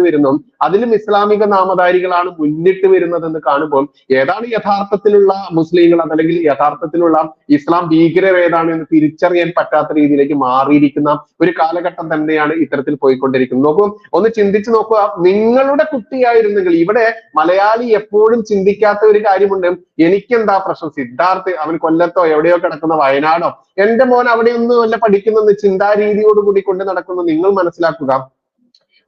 മുന്നിട്ട് വരുന്നു. അതിലും ഇസ്ലാമിക നാമധാരികളാണ് മുന്നിട്ട് വരുന്നതെന്ന് കാണുമ്പോൾ ഏതാണ് യഥാർത്ഥത്തിലുള്ള മുസ്ലിങ്ങൾ അതല്ലെങ്കിൽ യഥാർത്ഥത്തിലുള്ള ഇസ്ലാം ഭീകരർ ഏതാണ് എന്ന് തിരിച്ചറിയാൻ പറ്റാത്ത രീതിയിലേക്ക് മാറിയിരിക്കുന്ന ഒരു കാലഘട്ടം തന്നെയാണ് ഇത്തരത്തിൽ പോയിക്കൊണ്ടിരിക്കുന്നത്. നോക്കൂ ഒന്ന് ചിന്തിച്ചു നോക്കുക. നിങ്ങളുടെ കുട്ടിയായിരുന്നെങ്കിൽ ഇവിടെ മലയാളി എപ്പോഴും ചിന്തിക്കാത്ത ഒരു കാര്യമുണ്ട്. എനിക്കെന്താ പ്രശ്നം? സിദ്ധാർത്ഥ് അവൻ കൊല്ലത്തോ എവിടെയോ കിടക്കുന്ന വയനാടോ? എന്റെ മോൻ അവിടെയൊന്നും അല്ല പഠിക്കുന്നെന്ന് ചിന്താരീതിയോട് കൂടി കൊണ്ട് നടക്കുന്നു. നിങ്ങൾ മനസ്സിലാക്കുക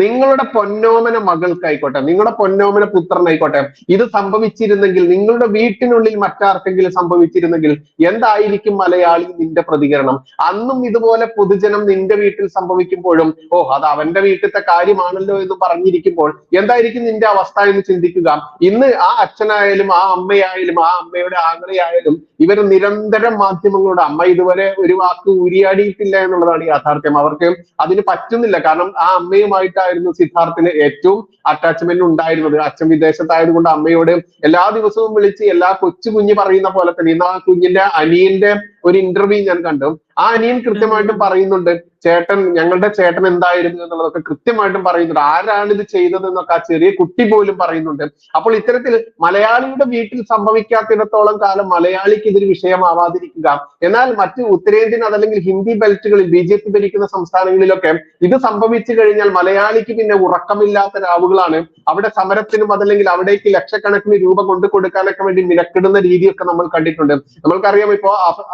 നിങ്ങളുടെ പൊന്നോമന മകൾക്കായിക്കോട്ടെ നിങ്ങളുടെ പൊന്നോമന പുത്രനായിക്കോട്ടെ ഇത് സംഭവിച്ചിരുന്നെങ്കിൽ നിങ്ങളുടെ വീട്ടിനുള്ളിൽ മറ്റാർക്കെങ്കിലും സംഭവിച്ചിരുന്നെങ്കിൽ എന്തായിരിക്കും മലയാളി നിന്റെ പ്രതികരണം? അന്നും ഇതുപോലെ പൊതുജനം നിന്റെ വീട്ടിൽ സംഭവിക്കുമ്പോഴും ഓ അത് അവന്റെ വീട്ടിലത്തെ കാര്യമാണല്ലോ എന്ന് പറഞ്ഞിരിക്കുമ്പോൾ എന്തായിരിക്കും നിന്റെ അവസ്ഥ എന്ന് ചിന്തിക്കുക? ഇന്ന് ആ അച്ഛനായാലും ആ അമ്മയായാലും ആ അമ്മയുടെ ആങ്ങളയായാലും ഇവർ നിരന്തരം മാധ്യമങ്ങളോട് അമ്മ ഇതുവരെ ഒരു വാക്ക് ഉരിയാടിയിട്ടില്ല എന്നുള്ളതാണ് യാഥാർത്ഥ്യം. അവർക്ക് അതിന് പറ്റുന്നില്ല. കാരണം ആ അമ്മയുമായിട്ടായിരുന്നു സിദ്ധാർത്ഥിന് ഏറ്റവും അറ്റാച്ച്മെന്റ് ഉണ്ടായിരുന്നത്. അച്ഛൻ വിദേശത്തായതുകൊണ്ട് അമ്മയോട് എല്ലാ ദിവസവും വിളിച്ച് എല്ലാ കൊച്ചു കുഞ്ഞ് പറയുന്ന പോലെ തന്നെ ഇന്ന് ആ കുഞ്ഞിന്റെ അനിയന്റെ ഒരു ഇന്റർവ്യൂ ഞാൻ കണ്ടു. ആ അനിയൻ കൃത്യമായിട്ടും പറയുന്നുണ്ട്. ചേട്ടൻ ഞങ്ങളുടെ ചേട്ടൻ എന്തായിരുന്നു എന്നുള്ളതൊക്കെ കൃത്യമായിട്ടും പറയുന്നുണ്ട്. ആരാണ് ഇത് ചെയ്തത് എന്നൊക്കെ ആ ചെറിയ കുട്ടി പോലും പറയുന്നുണ്ട്. അപ്പോൾ ഇത്തരത്തിൽ മലയാളിയുടെ വീട്ടിൽ സംഭവിക്കാത്തിടത്തോളം കാലം മലയാളിക്ക് ഇതൊരു വിഷയമാവാതിരിക്കുക. എന്നാൽ മറ്റ് ഉത്തരേന്ത്യൻ അതല്ലെങ്കിൽ ഹിന്ദി ബെൽറ്റുകളിൽ ബി ജെ പി ഭരിക്കുന്ന സംസ്ഥാനങ്ങളിലൊക്കെ ഇത് സംഭവിച്ചു കഴിഞ്ഞാൽ മലയാളിക്ക് പിന്നെ ഉറക്കമില്ലാത്ത രാവുകളാണ്. അവിടെ സമരത്തിനും അതല്ലെങ്കിൽ അവിടേക്ക് ലക്ഷക്കണക്കിന് രൂപ കൊണ്ടു കൊടുക്കാനൊക്കെ വേണ്ടി മിനക്കിടുന്ന രീതിയൊക്കെ നമ്മൾ കണ്ടിട്ടുണ്ട്. നമ്മൾക്കറിയാം ഇപ്പോ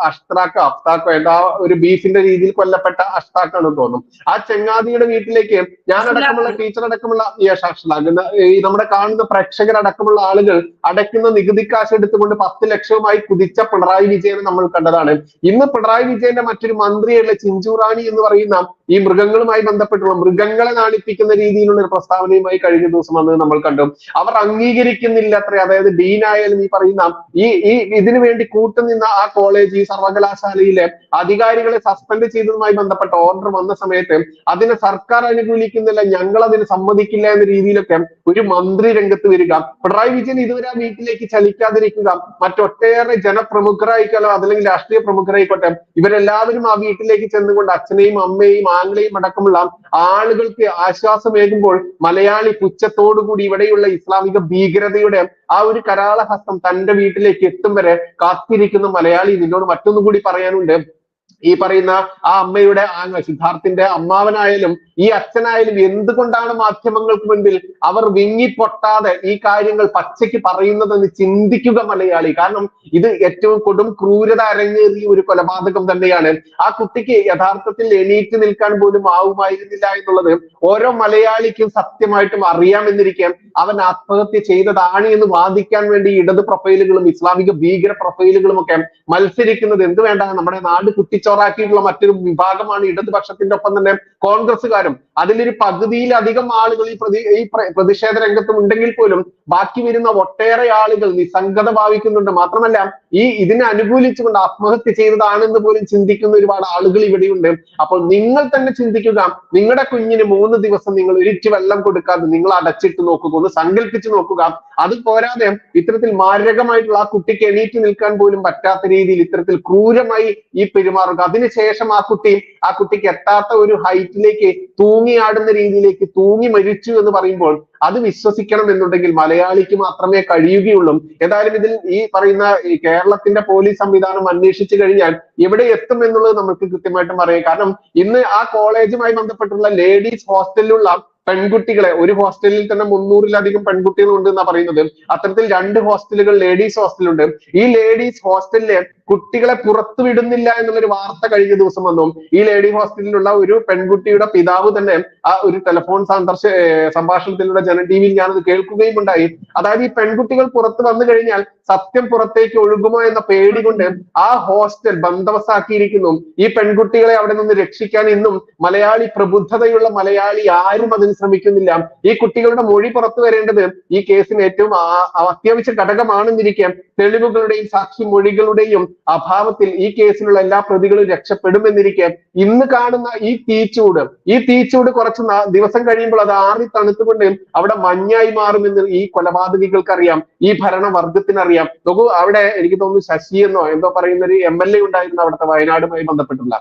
അഷ്ട്രാക്കോ അഫ്താക്കോ എന്താ ഒരു ബീഫിന്റെ രീതിയിൽ കൊല്ലപ്പെട്ട അഷ്താക്കാണെന്ന് തോന്നും. ആ ചെങ്ങാതിയുടെ വീട്ടിലേക്ക് ഞാനടക്കമുള്ള ടീച്ചർ അടക്കമുള്ള യെസ് അഷ്ലാഖ് എന്ന ഈ നമ്മുടെ കാണുന്ന പ്രേക്ഷകരടക്കമുള്ള ആളുകൾ അടയ്ക്കുന്ന നികുതി കാശ് എടുത്തുകൊണ്ട് പത്ത് ലക്ഷവുമായി കുതിച്ച പിണറായി വിജയനെ നമ്മൾ കണ്ടതാണ്. ഇന്ന് പിണറായി വിജയന്റെ മറ്റൊരു മന്ത്രിയുള്ള ചിഞ്ചുറാണി എന്ന് പറയുന്ന ഈ മൃഗങ്ങളുമായി ബന്ധപ്പെട്ടുള്ള മൃഗങ്ങളെ നാണിപ്പിക്കുന്ന രീതിയിലുള്ള ഒരു പ്രസ്താവനയുമായി കഴിഞ്ഞ ദിവസം വന്നത് നമ്മൾ കണ്ടു. അവർ അംഗീകരിക്കുന്നില്ല അത്ര അതായത് ഡീൻ ആയാലും ഈ പറയുന്ന ഈ ഈ ഇതിനു വേണ്ടി കൂട്ടുനിന്ന ആ കോളേജ് ഈ സർവകലാശാലയിലെ അധികാരികളെ സസ്പെൻഡ് ചെയ്തതുമായി ബന്ധപ്പെട്ട ഓർഡർ വന്ന സമയത്ത് അതിനെ സർക്കാർ അനുകൂലിക്കുന്നില്ല ഞങ്ങൾ അതിന് സമ്മതിക്കില്ല എന്ന രീതിയിലൊക്കെ ഒരു മന്ത്രി രംഗത്ത് വരിക. പിണറായി വിജയൻ ഇതുവരെ ആ വീട്ടിലേക്ക് ചലിക്കാതിരിക്കുക മറ്റൊട്ടേറെ ജനപ്രമുഖരായിക്കോലോ അതല്ലെങ്കിൽ രാഷ്ട്രീയ പ്രമുഖരായിക്കോട്ടെ ഇവരെല്ലാവരും ആ വീട്ടിലേക്ക് ചെന്നുകൊണ്ട് അച്ഛനെയും അമ്മയെയും ആംഗ്ലയും അടക്കമുള്ള ആളുകൾക്ക് ആശ്വാസമേകുമ്പോൾ മലയാളി പുച്ഛത്തോടുകൂടി ഇവിടെയുള്ള ഇസ്ലാമിക ഭീകരതയുടെ ആ ഒരു കരാളഹസ്തം തന്റെ വീട്ടിലേക്ക് എത്തും വരെ കാത്തിരിക്കുന്ന മലയാളി നിന്നോട് മറ്റൊന്നും കൂടി പറയാനുണ്ട്. ഈ പറയുന്ന ആ അമ്മയുടെ സിദ്ധാർത്ഥിന്റെ അമ്മാവനായാലും ഈ അച്ഛനായാലും എന്തുകൊണ്ടാണ് മാധ്യമങ്ങൾക്ക് മുൻപിൽ അവർ വിങ്ങിപ്പൊട്ടാതെ ഈ കാര്യങ്ങൾ പച്ചയ്ക്ക് പറയുന്നതെന്ന് ചിന്തിക്കുക മലയാളി? കാരണം ഇത് ഏറ്റവും കൊടും ക്രൂരത അരങ്ങേറിയ ഒരു കൊലപാതകം തന്നെയാണ്. ആ കുട്ടിക്ക് യഥാർത്ഥത്തിൽ എണീറ്റ് നിൽക്കാൻ പോലും ആവുമായിരുന്നില്ല എന്നുള്ളത് ഓരോ മലയാളിക്കും സത്യമായിട്ടും അറിയാമെന്നിരിക്കാം അവൻ ആത്മഹത്യ ചെയ്തതാണ് എന്ന് വാദിക്കാൻ വേണ്ടി ഇടത് പ്രൊഫൈലുകളും ഇസ്ലാമിക ഭീകര പ്രൊഫൈലുകളും ഒക്കെ മത്സരിക്കുന്നത് എന്ത് വേണ്ട നമ്മുടെ നാട് കുട്ടിച്ചോറാക്കിയിട്ടുള്ള മറ്റൊരു വിഭാഗമാണ് ഇടതുപക്ഷത്തിന്റെ ഒപ്പം തന്നെ കോൺഗ്രസ്സുകാരും. അതിലൊരു പകുതിയിലധികം ആളുകൾ ഈ പ്രതി ഈ പ്ര- പ്രതിഷേധ രംഗത്തും ഉണ്ടെങ്കിൽ പോലും ബാക്കി വരുന്ന ഒട്ടേറെ ആളുകൾ നിസ്സംഗത ഭാവിക്കുന്നുണ്ട്. മാത്രമല്ല ഈ ഇതിനെ അനുകൂലിച്ചുകൊണ്ട് ആത്മഹത്യ ചെയ്തതാണെന്ന് പോലും ചിന്തിക്കുന്ന ഒരുപാട് ആളുകൾ ഇവിടെയുണ്ട്. അപ്പോൾ നിങ്ങൾ തന്നെ ചിന്തിക്കുക നിങ്ങളുടെ കുഞ്ഞിന് മൂന്ന് ദിവസം നിങ്ങൾ ഒരിച്ചു വെള്ളം കൊടുക്കാതെ നിങ്ങൾ അടച്ചിട്ട് നോക്കുക ഒന്ന് സങ്കല്പിച്ച് നോക്കുക. അത് പോരാതെ ഇത്തരത്തിൽ മാരകമായിട്ടുള്ള ആ കുട്ടിക്ക് എണീറ്റ് നിൽക്കാൻ പോലും പറ്റാത്ത രീതിയിൽ ഇത്തരത്തിൽ ക്രൂരമായി ഈ പെരുമാറുക അതിനുശേഷം ആ കുട്ടി ആ കുട്ടിക്ക് എത്താത്ത ഒരു ഹൈറ്റിലേക്ക് തൂങ്ങിയാടുന്ന രീതിയിലേക്ക് തൂങ്ങി മരിച്ചു എന്ന് പറയുമ്പോൾ അത് വിശ്വസിക്കണം എന്നുണ്ടെങ്കിൽ മലയാളിക്ക് മാത്രമേ കഴിയുകയുള്ളൂ. ഏതായാലും ഇതിൽ ഈ പറയുന്ന ഈ കേരളത്തിന്റെ പോലീസ് സംവിധാനം അന്വേഷിച്ചു കഴിഞ്ഞാൽ എവിടെ എത്തും എന്നുള്ളത് നമുക്ക് കൃത്യമായിട്ടും അറിയാം. കാരണം ഇന്ന് ആ കോളേജുമായി ബന്ധപ്പെട്ടുള്ള ലേഡീസ് ഹോസ്റ്റലിലുള്ള പെൺകുട്ടികളെ ഒരു ഹോസ്റ്റലിൽ തന്നെ മുന്നൂറിലധികം പെൺകുട്ടികൾ ഉണ്ട് എന്നാ പറയുന്നത്. അത്തരത്തിൽ രണ്ട് ഹോസ്റ്റലുകൾ ലേഡീസ് ഹോസ്റ്റലുണ്ട്. ഈ ലേഡീസ് ഹോസ്റ്റലിലെ കുട്ടികളെ പുറത്തു വിടുന്നില്ല എന്നുള്ളൊരു വാർത്ത കഴിഞ്ഞ ദിവസം വന്നു. ഈ ലേഡി ഹോസ്റ്റലിലുള്ള ഒരു പെൺകുട്ടിയുടെ പിതാവ് തന്നെ ആ ഒരു ടെലിഫോൺ സന്ദർശ സംഭാഷണത്തിലൂടെ ജന ടി വിയിൽ ഞാനത് കേൾക്കുകയും ഉണ്ടായി. അതായത് ഈ പെൺകുട്ടികൾ പുറത്തു വന്നു കഴിഞ്ഞാൽ സത്യം പുറത്തേക്ക് ഒഴുകുമോ എന്ന പേടി കൊണ്ട് ആ ഹോസ്റ്റൽ ബന്ധവസാക്കിയിരിക്കുന്നു ഈ പെൺകുട്ടികളെ അവിടെ നിന്ന് രക്ഷിക്കാൻ ഇന്നും മലയാളി പ്രബുദ്ധതയുള്ള മലയാളി ആരും അതിന് ശ്രമിക്കുന്നില്ല. ഈ കുട്ടികളുടെ മൊഴി പുറത്തു വരേണ്ടത് ഈ കേസിന് ഏറ്റവും അത്യാവശ്യ ഘടകമാണെന്നിരിക്കെ തെളിവുകളുടെയും സാക്ഷി മൊഴികളുടെയും അഭാവത്തിൽ ഈ കേസിലുള്ള എല്ലാ പ്രതികളും രക്ഷപ്പെടുമെന്നിരിക്കെ ഇന്ന് കാണുന്ന ഈ തീച്ചൂട് ഈ തീച്ചൂട് കുറച്ച് ദിവസം കഴിയുമ്പോൾ അത് ആറി തണുത്തുകൊണ്ട് അവിടെ മഞ്ഞായി മാറുമെന്ന് ഈ കൊലപാതകികൾക്ക് അറിയാം ഈ ഭരണവർഗത്തിനറിയാം. നോക്കൂ അവിടെ എനിക്ക് തോന്നുന്നു ശശി എന്നോ എന്തോ പറയുന്ന ഒരു എം എൽ എ ഉണ്ടായിരുന്നു അവിടുത്തെ വയനാടുമായി ബന്ധപ്പെട്ടുള്ള.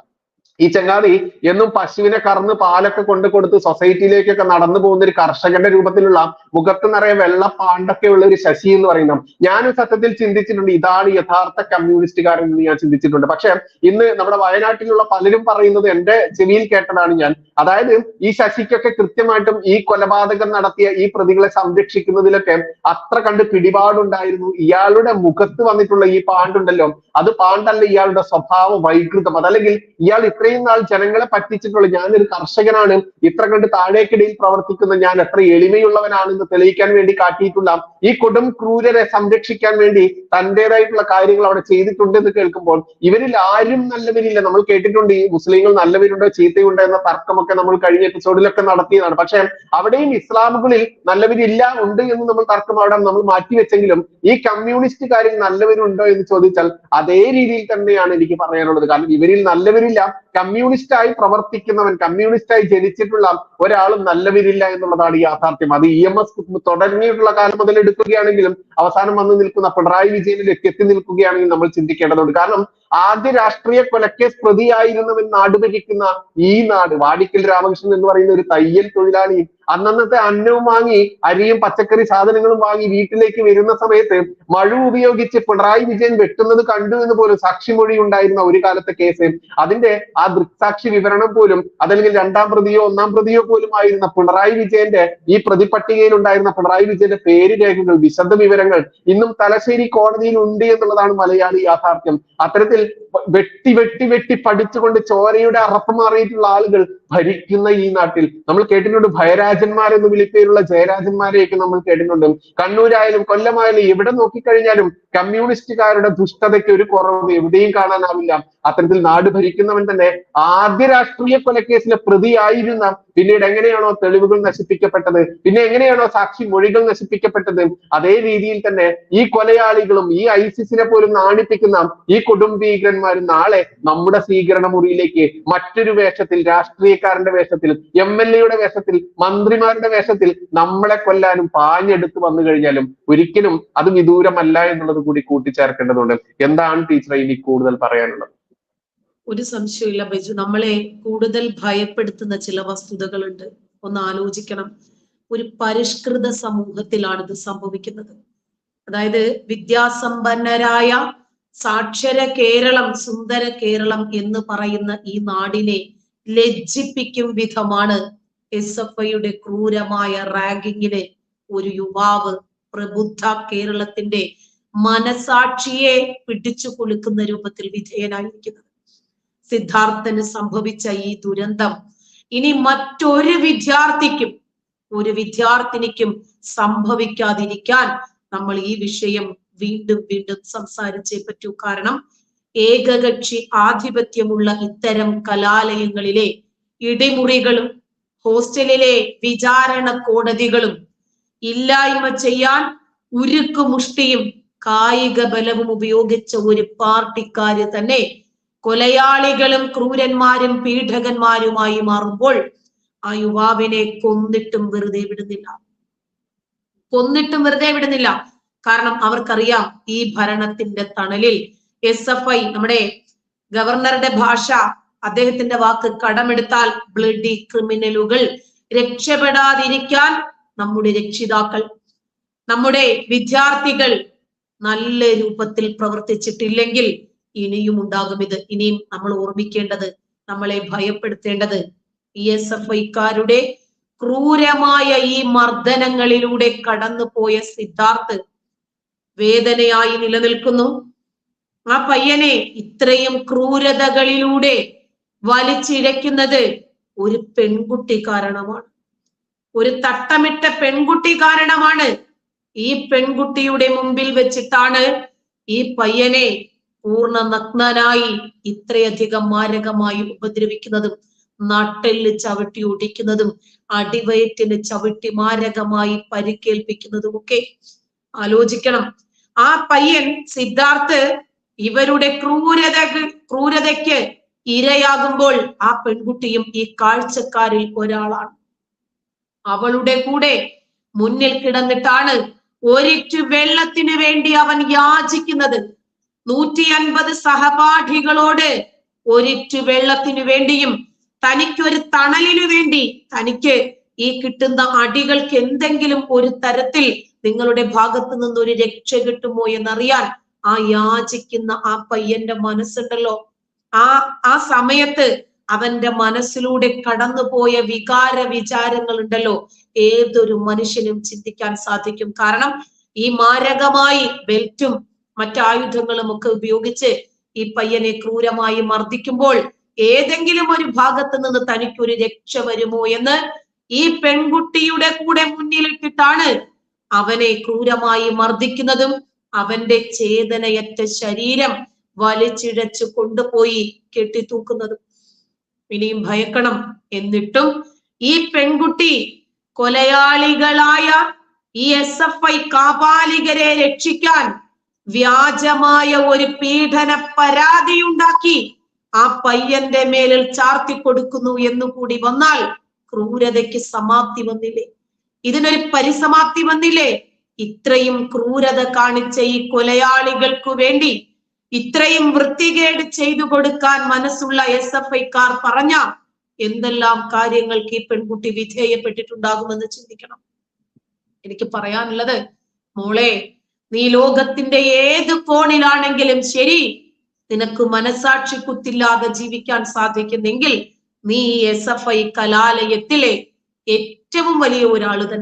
ഈ ചങ്ങാതി എന്നും പശുവിനെ കറന്ന് പാലൊക്കെ കൊണ്ട് കൊടുത്ത് സൊസൈറ്റിയിലേക്കൊക്കെ നടന്നു പോകുന്ന ഒരു കർഷകന്റെ രൂപത്തിലുള്ള മുഖത്ത് നിറയെ വെള്ള പാണ്ടൊക്കെ ഉള്ള ഒരു ശശി എന്ന് പറയുന്ന ഞാനും സത്യത്തിൽ ചിന്തിച്ചിട്ടുണ്ട് ഇതാണ് യഥാർത്ഥ കമ്മ്യൂണിസ്റ്റുകാരൻ എന്ന് ഞാൻ ചിന്തിച്ചിട്ടുണ്ട്. പക്ഷെ ഇന്ന് നമ്മുടെ വയനാട്ടിലുള്ള പലരും പറയുന്നത് എന്റെ ചെവിയിൽ കേട്ടതാണ് ഞാൻ. അതായത് ഈ ശശിക്കൊക്കെ കൃത്യമായിട്ടും ഈ കൊലപാതകം നടത്തിയ ഈ പ്രതികളെ സംരക്ഷിക്കുന്നതിലൊക്കെ അത്ര കണ്ട് പിടിപാടുണ്ടായിരുന്നു. ഇയാളുടെ മുഖത്ത് വന്നിട്ടുള്ള ഈ പാണ്ടുണ്ടല്ലോ. അത് പാണ്ടല്ല ഇയാളുടെ സ്വഭാവ വൈകൃതം. അതല്ലെങ്കിൽ ഇയാൾ ഇത്രയും നാൾ ജനങ്ങളെ പറ്റിച്ചിട്ടുള്ള ഞാനൊരു കർഷകനാണ്. ഇത്ര കണ്ട് താഴേക്കിടയിൽ പ്രവർത്തിക്കുന്ന ഞാൻ എത്ര എളിമയുള്ളവനാണെന്ന് തെളിയിക്കാൻ വേണ്ടി കാട്ടിയിട്ടുള്ള ഈ കൊടും ക്രൂരരെ സംരക്ഷിക്കാൻ വേണ്ടി തന്റേതായിട്ടുള്ള കാര്യങ്ങൾ അവിടെ ചെയ്തിട്ടുണ്ട് എന്ന് കേൾക്കുമ്പോൾ ഇവരിൽ ആരും നല്ലവരില്ല. നമ്മൾ കേട്ടിട്ടുണ്ട് ഈ മുസ്ലിങ്ങൾ നല്ലവരുണ്ടോ ചീത്തയുണ്ടോ എന്ന തർക്കമൊക്കെ നമ്മൾ കഴിഞ്ഞ എപ്പിസോഡിലൊക്കെ നടത്തിയതാണ്. പക്ഷെ അവിടെയും ഇസ്ലാമുകളിൽ നല്ലവരില്ല ഉണ്ട് എന്ന് നമ്മൾ തർക്കം അവിടെ നമ്മൾ മാറ്റിവെച്ചെങ്കിലും ഈ കമ്മ്യൂണിസ്റ്റ് കമ്മ്യൂണിസ്റ്റുകാരിൽ നല്ലവരുണ്ടോ എന്ന് ചോദിച്ചാൽ അതേ രീതിയിൽ തന്നെയാണ് എനിക്ക് പറയാനുള്ളത്. കാരണം ഇവരിൽ നല്ലവരില്ല കമ്മ്യൂണിസ്റ്റ് ആയി പ്രവർത്തിക്കുന്നവൻ കമ്മ്യൂണിസ്റ്റ് ആയി ജനിച്ചിട്ടുള്ള ഒരാളും നല്ലവരില്ല എന്നുള്ളതാണ് ഈ യാഥാർത്ഥ്യം. അത് ഇ എം എസ് തുടങ്ങിയിട്ടുള്ള കാലം മുതൽ എടുക്കുകയാണെങ്കിലും അവസാനം വന്നു നിൽക്കുന്ന പിണറായി വിജയനിലേക്ക് എത്തി നിൽക്കുകയാണെങ്കിൽ നമ്മൾ ചിന്തിക്കേണ്ടതുണ്ട്. കാരണം ആദ്യ രാഷ്ട്രീയ കൊലക്കേസ് പ്രതിയായിരുന്നവൻ നാട് ഭരിക്കുന്ന ഈ നാട്. വാടിക്കൽ രാമകൃഷ്ണൻ എന്ന് പറയുന്ന ഒരു തയ്യൽ തൊഴിലാളി അന്നന്നത്തെ അന്നവും വാങ്ങി അരിയും പച്ചക്കറി സാധനങ്ങളും വാങ്ങി വീട്ടിലേക്ക് വരുന്ന സമയത്ത് മഴ ഉപയോഗിച്ച് പിണറായി വിജയൻ വെട്ടുന്നത് കണ്ടു എന്ന് പോലും സാക്ഷിമൊഴി ഉണ്ടായിരുന്ന ഒരു കാലത്തെ കേസ്. അതിന്റെ ആ ദൃക്സാക്ഷി വിവരണം പോലും അതല്ലെങ്കിൽ രണ്ടാം പ്രതിയോ ഒന്നാം പ്രതിയോ പോലും ആയിരുന്ന പിണറായി വിജയന്റെ ഈ പ്രതിപട്ടികയിൽ ഉണ്ടായിരുന്ന പിണറായി വിജയന്റെ പേര് രേഖകൾ വിശദ വിവരങ്ങൾ ഇന്നും തലശ്ശേരി കോടതിയിൽ ഉണ്ട് എന്നുള്ളതാണ് മലയാളി യാഥാർത്ഥ്യം. അത്തരത്തിൽ വെട്ടി വെട്ടി വെട്ടി പഠിച്ചുകൊണ്ട് ചോരയുടെ അറപ്പ് മാറിയിട്ടുള്ള ആളുകൾ ഭരിക്കുന്ന ഈ നാട്ടിൽ. നമ്മൾ കേട്ടിട്ടുണ്ട് ഭയരാജന്മാർ എന്ന് വിളിപ്പേരുള്ള ജയരാജന്മാരെയൊക്കെ നമ്മൾ കേട്ടിട്ടുണ്ട്. കണ്ണൂരായാലും കൊല്ലമായാലും എവിടെ നോക്കിക്കഴിഞ്ഞാലും കമ്മ്യൂണിസ്റ്റുകാരുടെ ദുഷ്ടതയ്ക്ക് ഒരു കുറവ് എവിടെയും കാണാനാവില്ല. അത്തരത്തിൽ നാട് ഭരിക്കുന്നവൻ തന്നെ ആദ്യ രാഷ്ട്രീയ കൊലക്കേസിലെ പ്രതിയായിരുന്ന പിന്നീട് എങ്ങനെയാണോ തെളിവുകൾ നശിപ്പിക്കപ്പെട്ടത്? പിന്നെ എങ്ങനെയാണോ സാക്ഷി മൊഴികൾ നശിപ്പിക്കപ്പെട്ടത്? അതേ രീതിയിൽ തന്നെ ഈ കൊലയാളികളും ഈ ഐസിസിനെ പോലും നാണിപ്പിക്കുന്ന ഈ കൊടും ഭീകരന്മാരും നാളെ നമ്മുടെ സ്വീകരണ മുറിയിലേക്ക് മറ്റൊരു വേഷത്തിൽ രാഷ്ട്രീയക്കാരന്റെ വേഷത്തിൽ എം എൽ എയുടെ വേഷത്തിൽ മന്ത്രിമാരുടെ വേഷത്തിൽ നമ്മളെ കൊല്ലാനും പാഞ്ഞെടുത്ത് വന്നു കഴിഞ്ഞാലും ഒരിക്കലും അത് വിദൂരമല്ല എന്നുള്ളത് കൂടി കൂട്ടിച്ചേർക്കേണ്ടതുണ്ട്. എന്താണ് ടീച്ചറെ ഇനി കൂടുതൽ പറയാനുള്ളത്? ഒരു സംശയമില്ല ബൈജു. നമ്മളെ കൂടുതൽ ഭയപ്പെടുത്തുന്ന ചില വസ്തുതകളുണ്ട്. ഒന്ന് ആലോചിക്കണം. ഒരു പരിഷ്കൃത സമൂഹത്തിലാണ് ഇത് സംഭവിക്കുന്നത്. അതായത് വിദ്യാസമ്പന്നരായ സാക്ഷര കേരളം സുന്ദര കേരളം എന്ന് പറയുന്ന ഈ നാടിനെ ലജ്ജിപ്പിക്കും വിധമാണ് എസ് എഫ് ഐയുടെ ക്രൂരമായ റാഗിങ്ങിന് ഒരു യുവാവ് പ്രബുദ്ധ കേരളത്തിന്റെ മനസാക്ഷിയെ പിടിച്ചു കൊടുക്കുന്ന രൂപത്തിൽ വിധേയനായിരിക്കുന്നത്. സിദ്ധാർത്ഥന് സംഭവിച്ച ഈ ദുരന്തം. ഇനി മറ്റൊരു വിദ്യാർത്ഥിക്കും ഒരു വിദ്യാർത്ഥിനിക്കും സംഭവിക്കാതിരിക്കാൻ നമ്മൾ ഈ വിഷയം വീണ്ടും വീണ്ടും സംസാരിച്ചേ പറ്റൂ. കാരണം ഏകകക്ഷി ആധിപത്യമുള്ള ഇത്തരം കലാലയങ്ങളിലെ ഇടിമുറികളും ഹോസ്റ്റലിലെ വിചാരണ കോടതികളും ഇല്ലായ്മ ചെയ്യാൻ ഉരുക്കു മുഷ്ടിയും കായിക ബലവും ഉപയോഗിച്ച ഒരു പാർട്ടിക്കാര് തന്നെ കൊലയാളികളും ക്രൂരന്മാരും പീഡകന്മാരുമായി മാറുമ്പോൾ ആ യുവാവിനെ കൊന്നിട്ടും വെറുതെ വിടുന്നില്ല. കൊന്നിട്ടും വെറുതെ വിടുന്നില്ല. കാരണം അവർക്കറിയാം ഈ ഭരണത്തിന്റെ തണലിൽ എസ് എഫ് ഐ നമ്മുടെ ഗവർണറുടെ ഭാഷ അദ്ദേഹത്തിന്റെ വാക്ക് കടമെടുത്താൽ ബ്ലഡി ക്രിമിനലുകൾ രക്ഷപ്പെടാതിരിക്കാൻ നമ്മുടെ രക്ഷിതാക്കൾ നമ്മുടെ വിദ്യാർത്ഥികൾ നല്ല രൂപത്തിൽ പ്രവർത്തിച്ചിട്ടില്ലെങ്കിൽ ഇനിയും ഉണ്ടാകും ഇത്. ഇനിയും നമ്മൾ ഓർമ്മിക്കേണ്ടത് നമ്മളെ ഭയപ്പെടുത്തേണ്ടത് ഇ എസ് എഫ് ഐക്കാരുടെ ക്രൂരമായ ഈ മർദ്ദനങ്ങളിലൂടെ കടന്നുപോയ സിദ്ധാർത്ഥ് വേദനയായി നിലനിൽക്കുന്നു. ആ പയ്യനെ ഇത്രയും ക്രൂരതകളിലൂടെ വലിച്ചിഴയ്ക്കുന്നത് ഒരു പെൺകുട്ടി കാരണമാണ്. ഒരു തട്ടമിട്ട പെൺകുട്ടി കാരണമാണ് ഈ പെൺകുട്ടിയുടെ മുമ്പിൽ വെച്ചിട്ടാണ് ഈ പയ്യനെ പൂർണ നഗ്നനായി ഇത്രയധികം മാരകമായി ഉപദ്രവിക്കുന്നതും നട്ടെല്ല് ചവിട്ടി ഒടിക്കുന്നതും അടിവയറ്റിന് ചവിട്ടി മാരകമായി പരിക്കേൽപ്പിക്കുന്നതും ഒക്കെ ആലോചിക്കണം. ആ പയ്യൻ സിദ്ധാർത്ഥ് ഇവരുടെ ക്രൂരത ക്രൂരതയ്ക്ക് ഇരയാകുമ്പോൾ ആ പെൺകുട്ടിയും ഈ കാഴ്ചക്കാരിൽ ഒരാളാണ്. അവളുടെ കൂടെ മുന്നിൽ കിടന്നിട്ടാണ് ഒരിറ്റു വെള്ളത്തിന് വേണ്ടി അവൻ യാചിക്കുന്നത്. നൂറ്റി അൻപത് സഹപാഠികളോട് ഒരിറ്റു വെള്ളത്തിനു വേണ്ടിയും തനിക്കൊരു തണലിനു വേണ്ടി തനിക്ക് ഈ കിട്ടുന്ന അടികൾക്ക് എന്തെങ്കിലും ഒരു തരത്തിൽ നിങ്ങളുടെ ഭാഗത്ത് നിന്ന് ഒരു രക്ഷ കിട്ടുമോ എന്നറിയാൻ ആ യാചിക്കുന്ന ആ പയ്യന്റെ മനസ്സുണ്ടല്ലോ. ആ ആ സമയത്ത് അവന്റെ മനസ്സിലൂടെ കടന്നുപോയ വികാര വിചാരങ്ങൾ ഉണ്ടല്ലോ. ഏതൊരു മനുഷ്യനും ചിന്തിക്കാൻ സാധിക്കും. കാരണം ഈ മാരകമായി ബെൽറ്റും മറ്റായുധങ്ങളും ഒക്കെ ഉപയോഗിച്ച് ഈ പയ്യനെ ക്രൂരമായി മർദ്ദിക്കുമ്പോൾ ഏതെങ്കിലും ഒരു ഭാഗത്ത് നിന്ന് തനിക്കൊരു രക്ഷ വരുമോ എന്ന് ഈ പെൺകുട്ടിയുടെ കൂടെ മുന്നിലിട്ടിട്ടാണ് അവനെ ക്രൂരമായി മർദ്ദിക്കുന്നതും അവന്റെ ചേതനയറ്റ ശരീരം വലിച്ചിഴച്ചു കൊണ്ടുപോയി കെട്ടിത്തൂക്കുന്നതും. ഇനിയും ഭയക്കണം എന്നിട്ടും ഈ പെൺകുട്ടി കൊലയാളികളായ ഈ എസ് എഫ് ഐ കാപാലികരെ രക്ഷിക്കാൻ വ്യാജമായ ഒരു പീഡന പരാതി ഉണ്ടാക്കി ആ പയ്യന്റെ മേലിൽ ചാർത്തി കൊടുക്കുന്നു എന്നുകൂടി വന്നാൽ ക്രൂരതയ്ക്ക് സമാപ്തി വന്നില്ലേ? ഇതിനൊരു പരിസമാപ്തി വന്നില്ലേ? ഇത്രയും ക്രൂരത കാണിച്ച ഈ കൊലയാളികൾക്ക് വേണ്ടി ഇത്രയും വൃത്തികേട് ചെയ്തു കൊടുക്കാൻ മനസ്സുള്ള എസ് എഫ് ഐക്കാർ പറഞ്ഞ എന്തെല്ലാം കാര്യങ്ങൾക്ക് ഈ പെൺകുട്ടി വിധേയപ്പെട്ടിട്ടുണ്ടാകുമെന്ന് ചിന്തിക്കണം. എനിക്ക് പറയാനുള്ളത് മോളെ നീ ലോകത്തിന്റെ ഏത് കോണിലാണെങ്കിലും ശരി. നിനക്ക് മനസാക്ഷി കുത്തില്ലാതെ ജീവിക്കാൻ സാധിക്കുന്നെങ്കിൽ നീ എസ് എഫ് ഐ കലാലയത്തിലെ ഏറ്റവും വലിയ ഒരാൾ തന്നെ